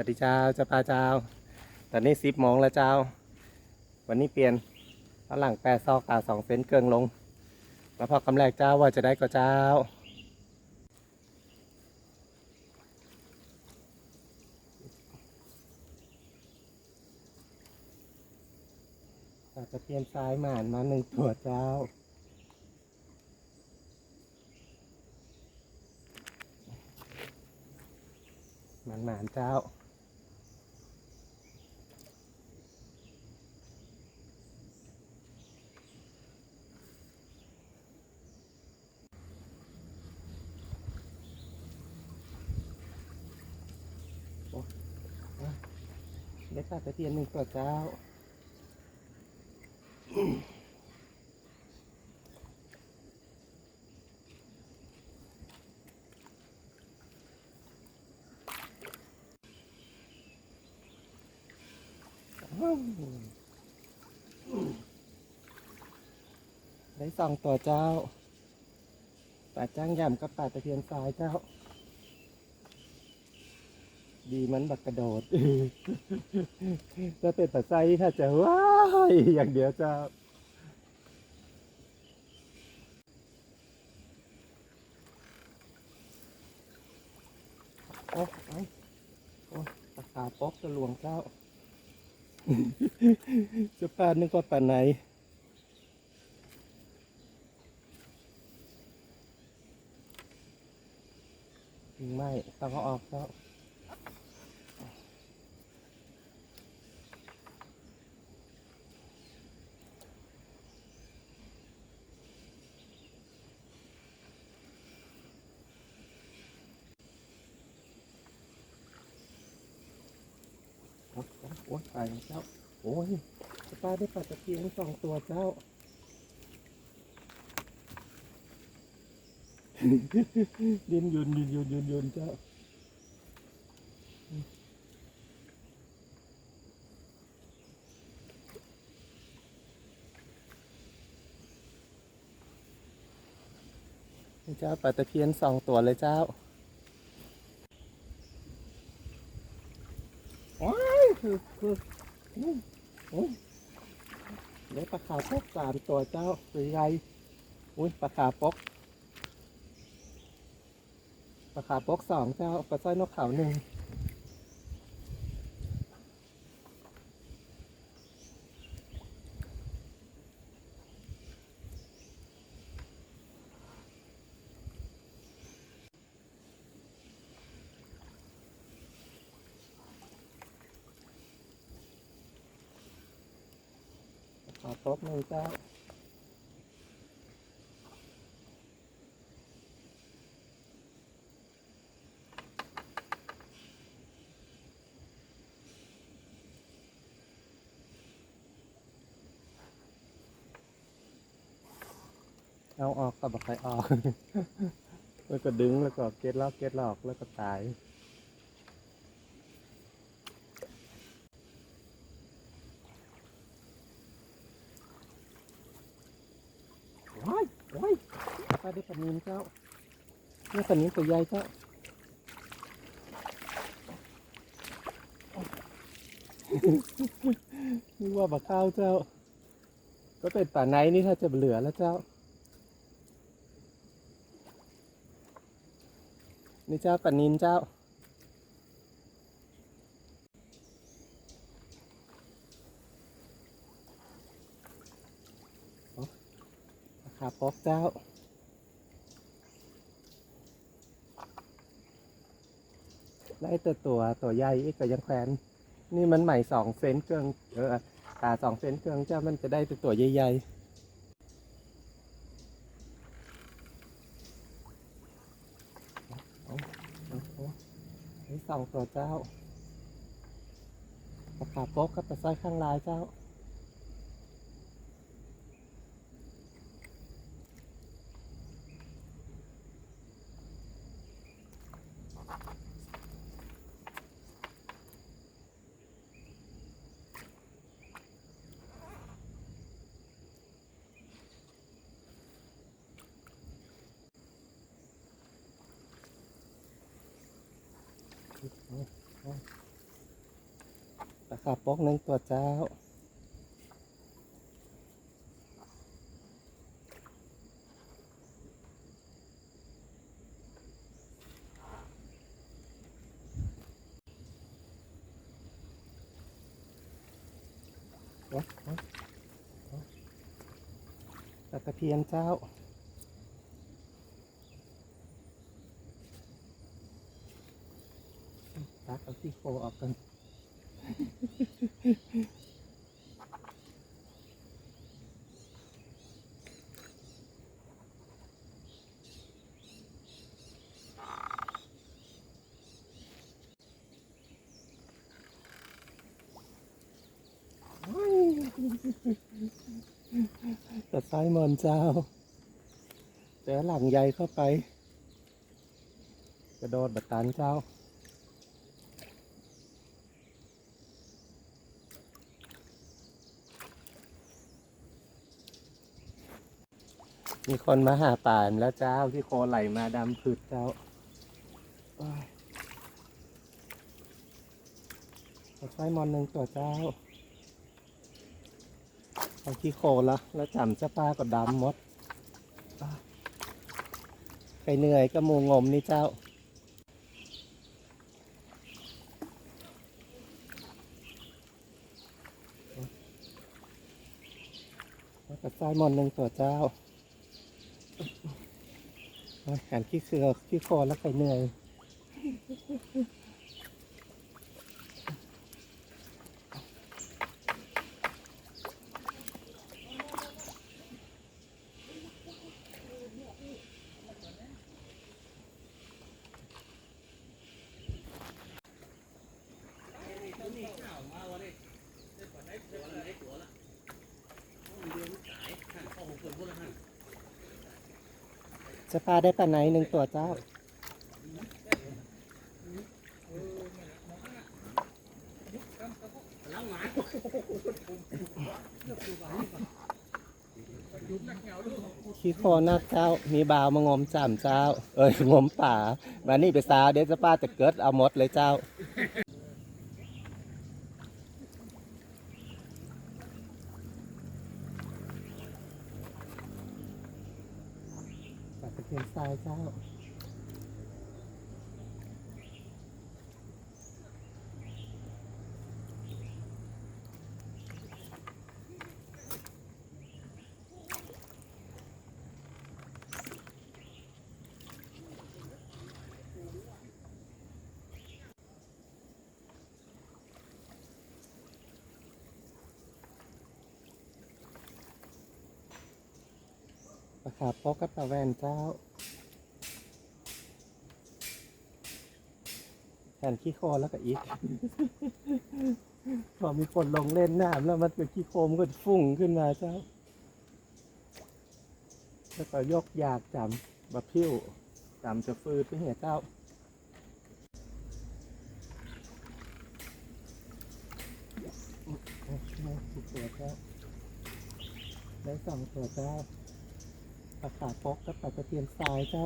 วัสดีเจ้าจ้าปลาเจ้า ตอนนี้สิบโมงแล้วเจ้า วันนี้เปลี่ยนฝรั่งแปดซอกตาสองเซนเกิงลง แล้วพอกำแรกเจ้าว่าจะได้ก็เจ้าปลาตะเพียนซ้ายหมานมาหนึ่งตัวเจ้าหมานหมานเจ้า ได้ปลาตะเพียนหนึ่งตัวเจ้าได้สองตัวเจ้าปลาจ้างยำกับปลาตะเพียนทรายเจ้า ดีมันบักกระโดดถ้าเป็นปลาไซถ้าจะว้ายอย่างเดียวจ้าโอ้โอ้โอ้ปลาขาป๊อกจะหลวงเจ้า จะปลานึกว่าปลาไหนไม่ต้องเอาออกแล้ว โอ้ยตายแล้วเจ้า โอ้ยป้าได้ปลาตะเพียนสองตัวเจ้า ดินยุนดินยุนยุนยุนเจ้าเจ้าปลาตะเพียนสองตัวเลยเจ้าโอ้ย คือคืออุ้ยอุ้ยได้ปลาขาวพกสามตัวเจ้าสี่ใหญ่อุ้ยปลาขาวปกปลาขาวปกสองเจ้าปลาสร้อยนกขาวหนึ่งปลาขาวปก หนึ่งเจ้าเอาออกก็บอกใครออก แล้วก็ดึงแล้วก็เก็ดลอกเก็ดลอกแล้วก็ตาย ว้ายว้ายปลาได้ปลานินเจ้า นี่นินตัวใหญ่เจ้านี่ว่าบักข้าวเจ้า ก็เป็นป่าไนนี่ถ้าจะเหลือแล้วเจ้า นี่เจ้าปลานินเจ้าราคาปอกเจ้า ไล่ตัวตัวตัวใหญ่อีกก็ยังแขวนนี่มันใหม่สองเซนเครื่องเออตาสองเซนเครื่องเจ้ามันจะได้ตัวตัวใหญ่ๆสองตัวเจ้าราคาปกกับปลาสร้อยข้างลายเจ้า ราคาปกหนึ่งตัวเจ้าปลาตะเพียนเจ้าตักเอาที่โคออกกัน ตัดไส้มอนเจ้าเจอหลังใหญ่เข้าไป กระโดดบัดตันเจ้ามีคนมาหาป่านแล้วเจ้าที่โคไหลมาดำผึดเจ้าโอ้ยตัดไส้มอนหนึ่งตัวเจ้า เอาขี้โคละแล้วจำเจ้าป้าก็ดำหมดอะใครเหนื่อยก็มูงมนี่เจ้าแล้วก็ไส้มอนหนึ่งตัวเจ้าหันขี้เสือขี้โคแล้วใครเหนื่อย ปลาได้ปลาไหนหนึ่งตัวเจ้า ขี้คอนักเจ้า มีบาวมางมจำเจ้า เอ้ยงมป่ามานี่ไปซาเดี๋ยวจะป้าจะเกิดเอาหมดเลยเจ้าตะเพียนทรายเจ้า ปลาขาป๊กกับปลาแวนเจ้าแทนขี้โคลนแล้วก็อีก พอมีคนลงเล่นน้ำแล้วมันเป็นขี้โคมนก็ฟุ้งขึ้นมาเจ้า แล้วก็ยกยากจำบะพิ้วจำจะฟืดไปเหียเจ้าถูกตัวเจ้าได้สองตัวเจ้า ปลาขาปกกับปลาตะเพียนทรายเจ้า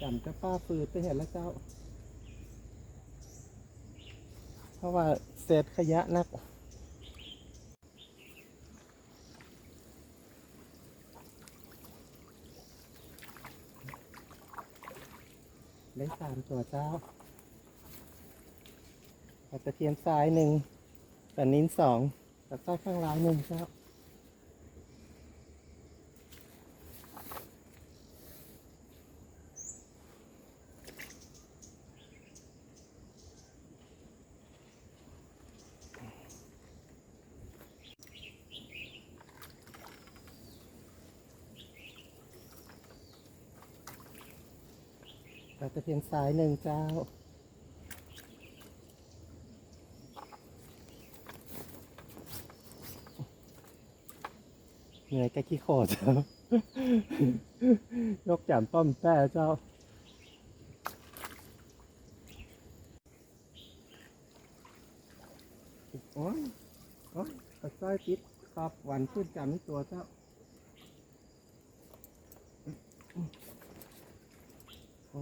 จำเจ้าป้าฟืดไปเห็นแล้วเจ้า เพราะว่าเศษขยะนักได้สามตัวเจ้าปลาตะเพียนทรายหนึ่งปลานิ้นสองปลาใต้ข้างล่างหนึ่งเจ้า ปลาตะเพียน สายหนึ่งเจ้า เหนื่อยแกขี้โคตรเจ้ายกจามป้อมแป้เจ้า โอ้ยโอ้ยตะไคร้ติดขอบหวันขึ้นจำนี่ตัวเจ้าโ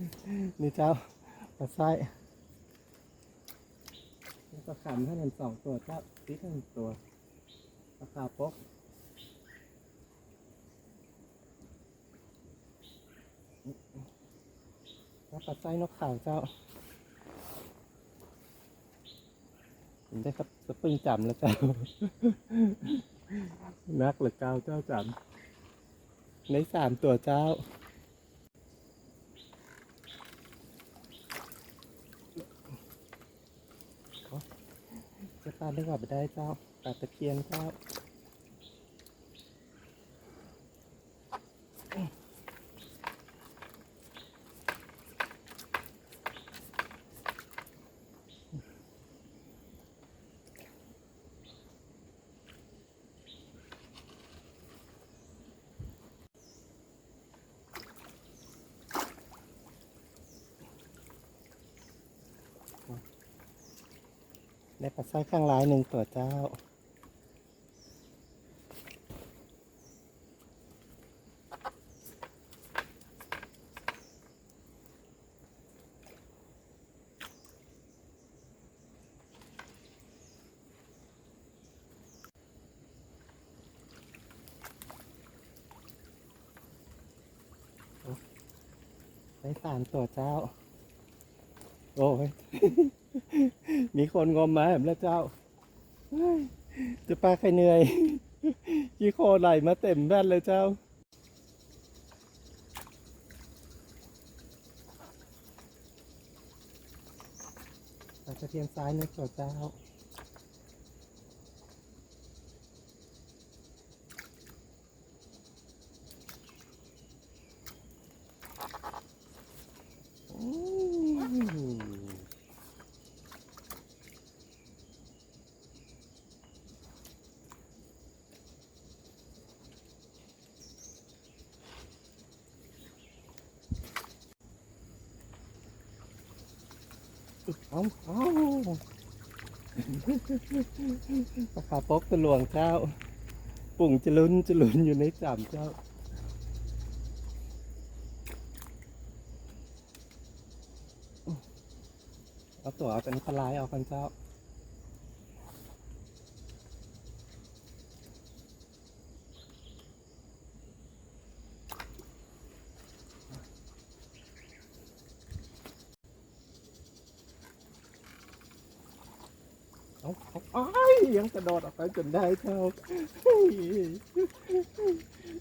นี่เจ้าปลาไส้แล้วก็ขำให้มันสองตัวเจ้าตีให้มันตัวปลาขาปกแล้วปลาไส้นกขาวเจ้าผมได้ครับสปริงจำแล้วเจ้า นักเหรือเก้าเจ้าจำในสามตัวเจ้า จะปลาได้กว่าไปได้เจ้าปลาตะเคียนเจ้า ได้าสร้อยข้างร้ายหนึ่งตัวเจ้า ได้สามตัวเจ้า โอ้ย มีคนงมมาแห็นแล้วเจ้า จะปลาใครเหนื่อยยี่โคไหลมาเต็มแว่นเลยเจ้าปลาตะเพียนซ้ายนึกตัวเจ้า เอาเอาปลาคาปกตะลวงเจ้า ปุ่งจะลุนจะลุนอยู่ในสามเจ้าเอาตัวเป็นปลายเอากันเจ้า เอาเอาอ้า ยยังกระโดดออกไปจนได้เจ้า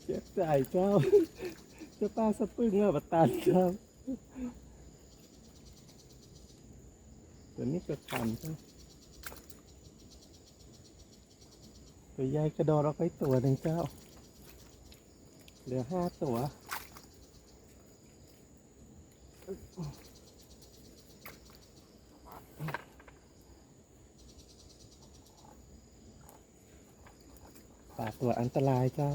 เจ็บใจเจ้าจะป้าสะปึ้งอะบัตานเจ้าตัวนี้ก็ขันเจ้าตัวใหญ่กระโดดออกไปตัวหนึ่งเจ้า เหลือห้าตัว ปากตัวอันตรายเจ้า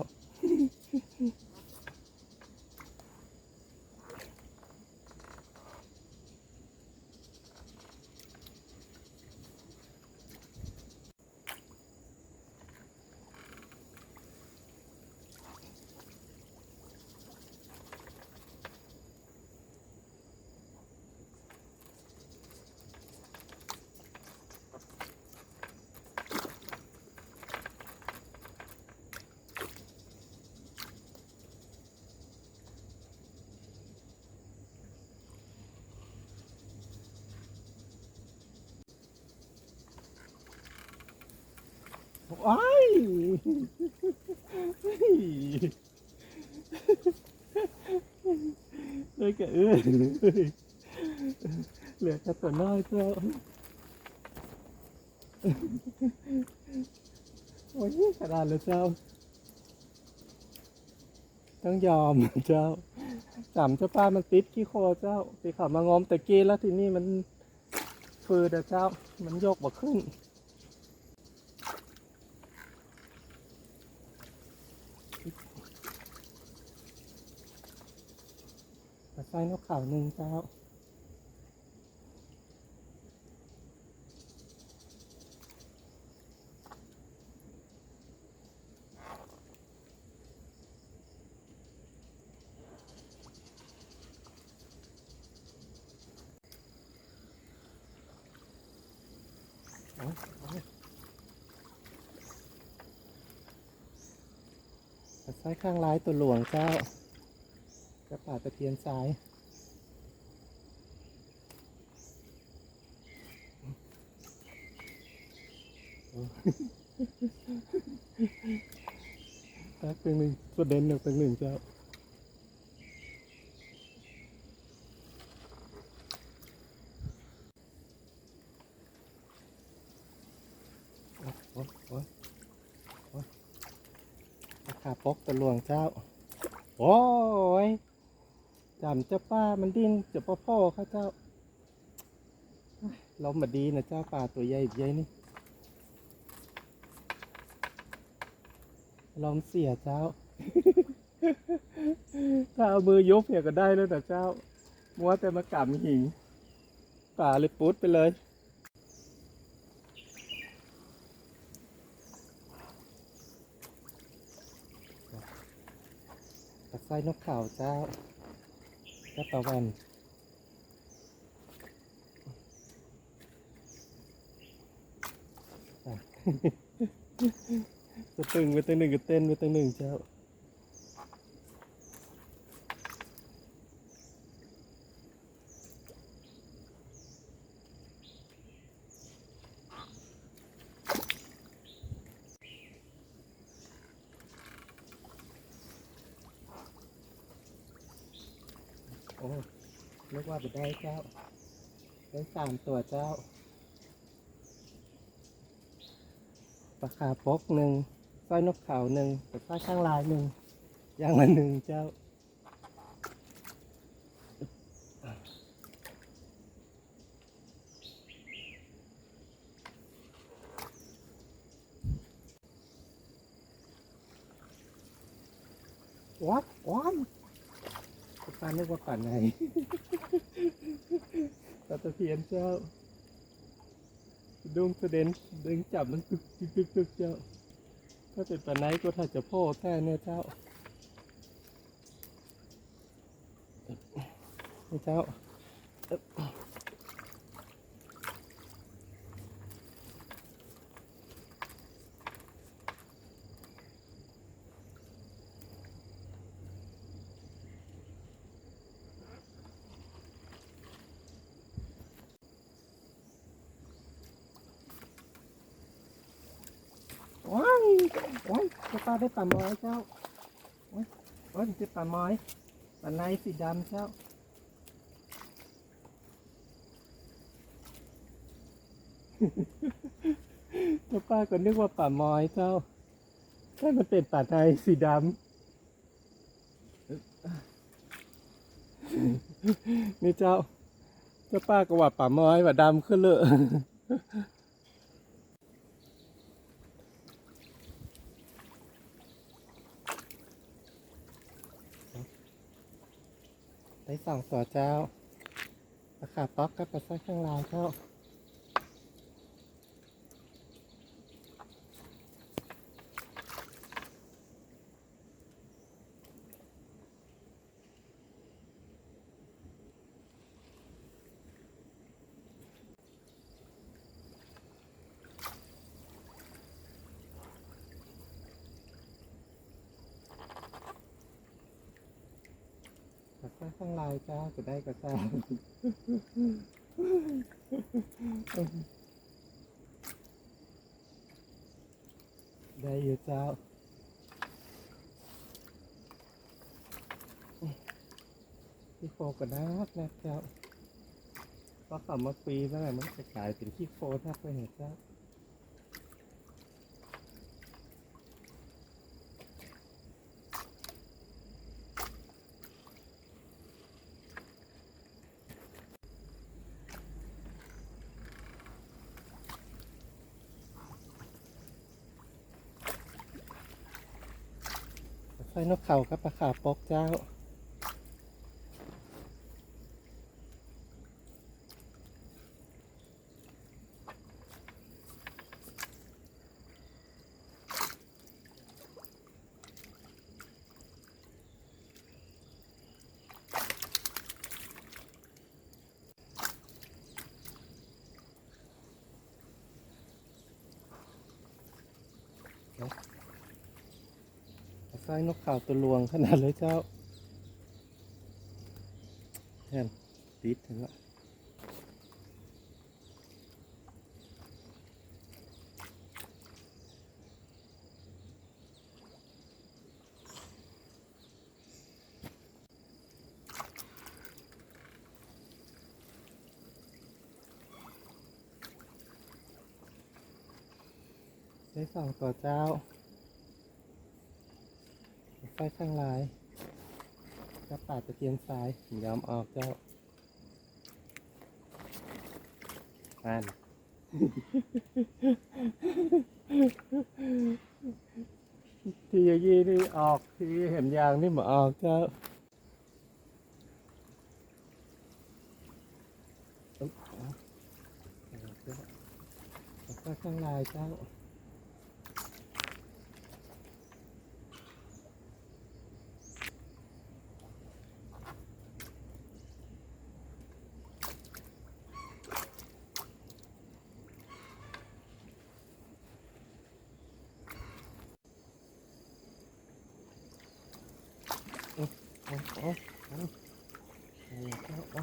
ว้ายเลยกเอื้อเหลือแค่ตัวน้อยเจ้าโอ้ยขนาดเลยเจ้า ต้องยอมเจ้าจำเจ้าป้ามันติดขี้โคอเจ้าตีขับมางอมตะกี้แล้วทีนี้มันฟืดอะเจ้า มันโยกบ่ขึ้น ซ้ายนกเขาหนึ่งเจ้า ซ้ายข้างร้ายตัวหลวงเจ้า ป่าตะเพียนซ้ายตักเป็นหนึ่งประเด็นหนึ่งเป็นหนึ่งเจ้าโอ้ยโอ้ยโอ้ยโอ้ยราคาปกตะลวงเจ้า โอ้ย จำเจ้าป้ามันดิ้นเจ้าพ่อพ่อเข้าเจ้า เรามาดีนะเจ้าป่าตัวใหญ่ใหญ่นี่ลองเสียเจ้า ถ้าเอามือยกเนี่ยก็ได้แล้วแต่เจ้า มัวแต่มากำหิง ป่าเลยปุ๊ดไปเลยตะไคร้นกเขาเจ้า เจ้าตะวันจะตึงไปตึงหนึ่งก็เต้นไปตึงหนึ่งเจ้า โอ้เรียกว่าไปได้เจ้า ได้สาม ตัวเจ้าปลาคาปกหนึ่งสร้อยนกเขาหนึ่งแต่สร้อยข้างลายหนึ่งย่างละหนึ่งเจ้าวัดว้านปลาเรียกว่าป่าไหน ปลาตะเพียนเจ้าดุงเสด็นดึงจับมันกึกกึกกึกกึกเจ้า ถ้าเป็นปลาไหนก็ถ้าจะพ่อแท้เนี่ยเจ้านี่เจ้า โอ้ยจะปลาได้ปลาไม้เจ้า โอ้ยโอ้ยจะปลาไม้ปลาในสีดำเจ้าเจ้าป้าก็นึกว่าป่าไม้เจ้าใช่มันเป็นป่าในสีดำนี่เจ้า เจ้าป้าก็ว่าป่าไม้ว่าดำขึ้นเลย สองตัวเจ้าราคาป๊อกก็ไปใส่ข้างลางเจ้า กระซ่า ข้าจ้าจะได้กระซ่าได้อยู่เจ้าขี้โฟก็นักนะเจ้าเพราะเขามาปีนั่นแหละมันจะกลายเป็นขี้โฟนักไปเห็นเจ้า นกเขากับปลาขาปอกเจ้า Nope. ร้อยนกข่าวตัวลวงขนาดเลยเจ้าแทนติดถึงละได้สองตัวเจ้า ไฟข้างลายกระป่าตะเกียงซ้ายยอมออกเจ้าอ่านทีอย่างนี้นี่ออกทีเห็นยางนี่มาออกเจ้าอุ๊บเอาเอาเจ้าเอาไฟข้างลายเจ้าเอาเอาเอาเจ้าเอา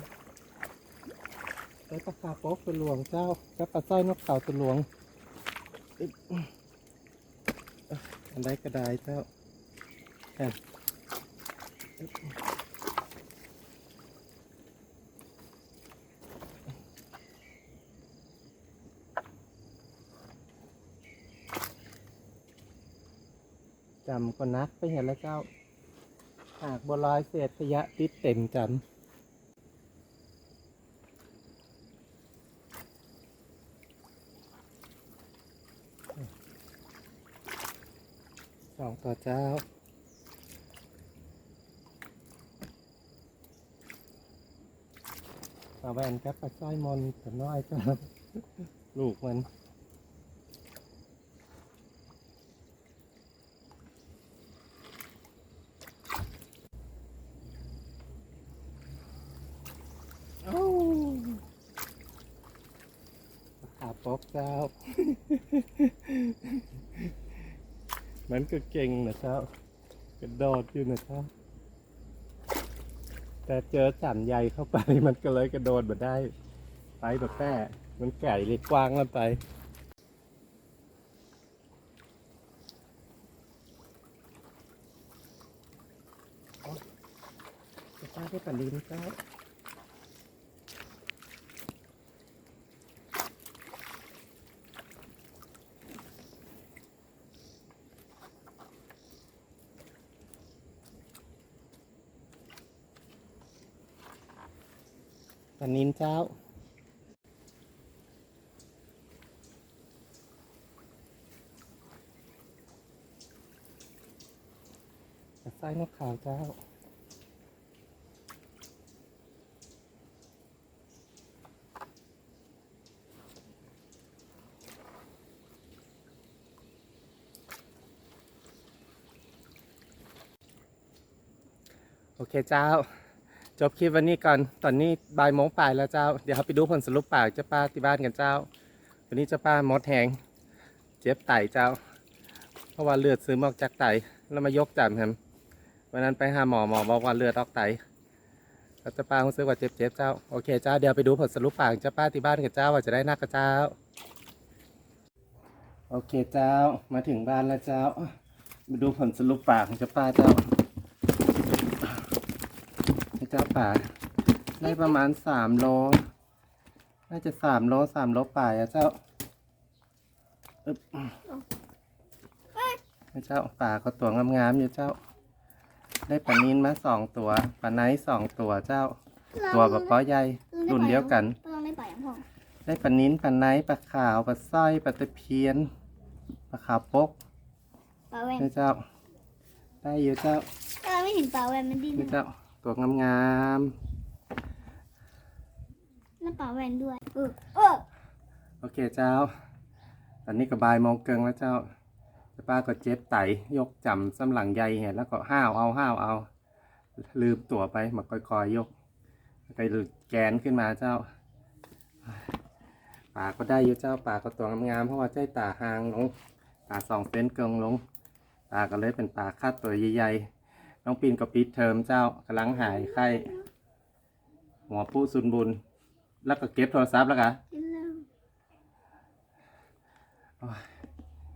ได้ปลาคาโป๊กตัวหลวงเจ้ากับปลาสร้อยนกเขาตัวหลวงอันใดก็ได้เจ้าแอนจำก็นักไปเห็นแล้วเจ้า หากบัวลอยเศษขยะติดเต็มจัน ต่อเจ้าปลาแวนกับปลาสร้อยมนตัวน้อยเจ้าลูกมันโอ้ขาป๊อกเจ้า มันก็เก่งนะเจ้ากระโดดอยู่นะเจ้าแต่เจอสันใหญ่เข้าไปมันก็เลยกระโดดมาได้ ไปแบบแป้มันไก่เล็กกว้างแล้วไปจะป้าได้ปันดีนะเจ้าปลานินเจ้า ปลาไส้นกขาวเจ้า โอเคเจ้า จบคลิปวันนี้ก่อน ตอนนี้บ่ายโมงปลายแล้วเจ้า เดี๋ยวเราไปดูผลสรุปปากเจ้าป้าที่บ้านกันเจ้า วันนี้เจ้าป้ามดแหงเจ็บไตเจ้า เพราะว่าเลือดซึมออกจากไตแล้วมายกจำครับ วันนั้นไปหาหมอหมอบอกว่าเลือดออกไตแล้วเจ้าป้ารู้สึกว่าเจ็บเจ็บเจ้า โอเคเจ้าเดี๋ยวไปดูผลสรุปปากเจ้าป้าที่บ้านกันเจ้าว่าจะได้นักกับเจ้า โอเคเจ้ามาถึงบ้านแล้วเจ้ามาดูผลสรุปปากของเจ้าป้าเจ้าเจ้าป่าได้ประมาณสามโลน่าจะสามโลสามโลป่ายอะเจ้าอึ๊บเจ้าป่าก็ตัวงามๆอยู่เจ้า ได้ปลานินมาสองตัวปลาไนท์สองตัวเจ้า ตัวแบบป้อใหญ่รุ่นเดียวกันต้องได้ปล่อยอย่างพ่อได้ปลานินปลาไนท์ปลาขาวปลาสร้อยปลาตะเพียนปลาขาวปกปลาแวนนี่เจ้า ได้อยู่เจ้าถ้าเราไม่เห็นปลาแวนมันดิ้นนี่เจ้าตัวงามแล้วปลาแวนด้วยเออเออ ๆโอเคเจ้า ตอนนี้ก็บ่ายโมงเกิงแล้วเจ้าแต่ ป้าก็เจ็บไตยกจำสำหลังใยเห็นแล้วก็ห้าวเอาห้าวเอา ลืมตัวไปมาค่อยๆยกไปหลุดแกนขึ้นมาเจ้าป่าก็ได้อยู่เจ้าป่าก็ตัวงามๆเพราะว่าใจตาหางลงตาสองเซนเกิงลงปาก็เลยเป็นปลาคาดตัวใหญ่ๆน้องปีนก็ปิดเทอมเจ้ากำลังหายไข้หัวผู้ซุนบุญ แล้วก็เก็บโทรศัพท์แล้วกะกิน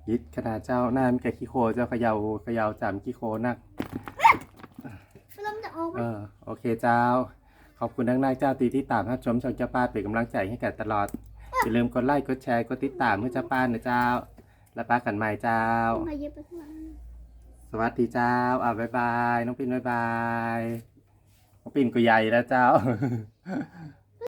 ยิดขนาดเจ้าหน้ามีแก่ขี้โคเจ้าเขยาเขยาจามขี้โคนัก ลมจะออกไหมเออโอเคเจ้า ขอบคุณนักนายเจ้าตีที่ตามรับชมช่องเจ้าป้าเป็นกำลังใจให้กันตลอด อย่าลืมกดไลค์กดแชร์กดติดตามเพื่อเจ้าป้านะเจ้า แล้วป้ากันใหม่เจ้า พาเยอะไปข้างหลังสวัสดีเจ้าอ่าบ๊ายบาย น้องปินบ๊ายบาย น้องปินก็ใหญ่แล้วเจ้า